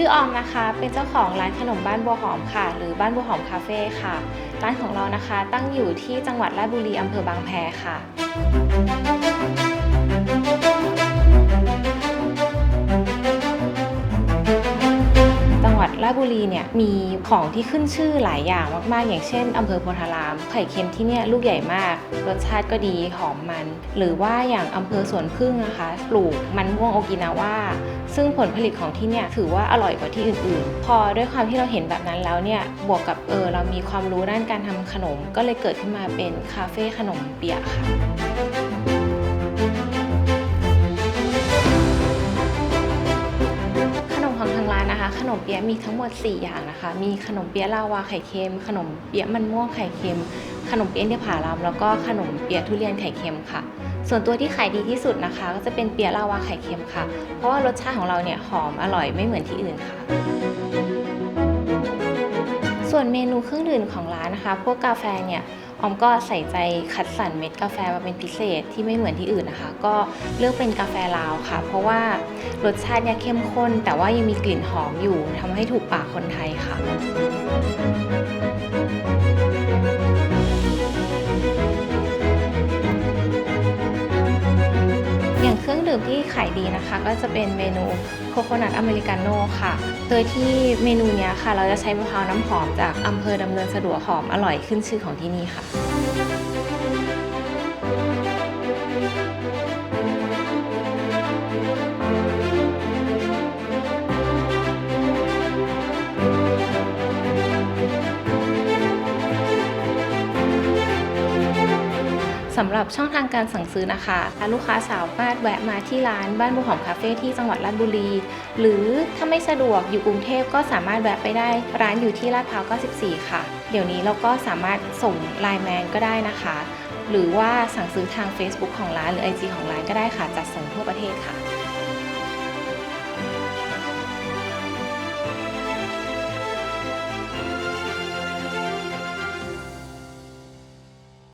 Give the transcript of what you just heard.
ชื่ออมนะคะ เป็นเจ้าของร้านขนมบ้านบัวหอมค่ะ หรือบ้านบัวหอมคาเฟ่ค่ะ ร้านของเรานะคะตั้งอยู่ที่จังหวัดราชบุรีอำเภอบางแพค่ะ ราชบุรีเนี่ยมีของที่ขึ้นชื่อหลายอย่างมากๆ อย่างเช่นอำเภอโพธาราม ไข่เค็มที่เนี่ยลูกใหญ่มาก รสชาติก็ดีหอมมัน หรือว่าอย่างอำเภอสวนพึ่งนะคะปลูกมันม่วงโอกินาว่าซึ่งผลผลิตของที่เนี่ยถือว่าอร่อยกว่าที่อื่นๆ พอด้วยความที่เราเห็นแบบนั้นแล้วเนี่ยบวกกับเออเรามีความรู้ด้านการทำขนม ก็เลยเกิดขึ้นมาเป็นคาเฟ่ขนมเปียกค่ะ ขนมเปี๊ยะมีทั้งหมด 4 อย่างนะคะ มีขนมเปี๊ยะลาวาไข่เค็ม ขนมเปี๊ยะมันม่วงไข่เค็ม ขนมเปี๊ยะอินทผลัมแล้วก็ขนมเปี๊ยะทุเรียนไข่เค็มค่ะ ส่วนตัวที่ขายดีที่สุดนะคะ ก็จะเป็นเปี๊ยะลาวาไข่เค็มค่ะ เพราะว่ารสชาติของเราเนี่ยหอมอร่อยไม่เหมือนที่อื่นค่ะส่วนเมนูเครื่องดื่มของร้านนะคะ พวกกาแฟเนี่ย ออมก็ใส่ใจคัดสรรเม็ดกาแฟมาเป็นพิเศษที่ไม่เหมือนที่อื่นนะคะ ก็เลือกเป็นกาแฟลาวค่ะ เพราะว่ารสชาติเนี่ยเข้มข้น แต่ว่ายังมีกลิ่นหอมอยู่ทำให้ถูกปากคนไทยค่ะ ดื่มที่ขายดีนะคะ ก็จะเป็นเมนูโคโคนัทอเมริกาโน่ค่ะ โดยที่เมนูเนี้ยค่ะ เราจะใช้มะพร้าวน้ำหอมจากอำเภอดำเนินสะดวกหอมอร่อยขึ้นชื่อของที่นี่ค่ะ สำหรับช่องทางการสั่งซื้อนะคะ ลูกค้าสามารถแวะมาที่ร้านบ้านบัวหอมคาเฟ่ที่จังหวัดราชบุรี หรือถ้าไม่สะดวกอยู่กรุงเทพก็สามารถแวะไปได้ร้านอยู่ที่ลาดพร้าว 94 ค่ะ เดี๋ยวนี้เราก็สามารถส่งไลน์แมนก็ได้นะคะ หรือว่าสั่งซื้อทาง Facebook ของร้านหรือ IG ของร้านก็ได้ค่ะ จัดส่งทั่วประเทศค่ะ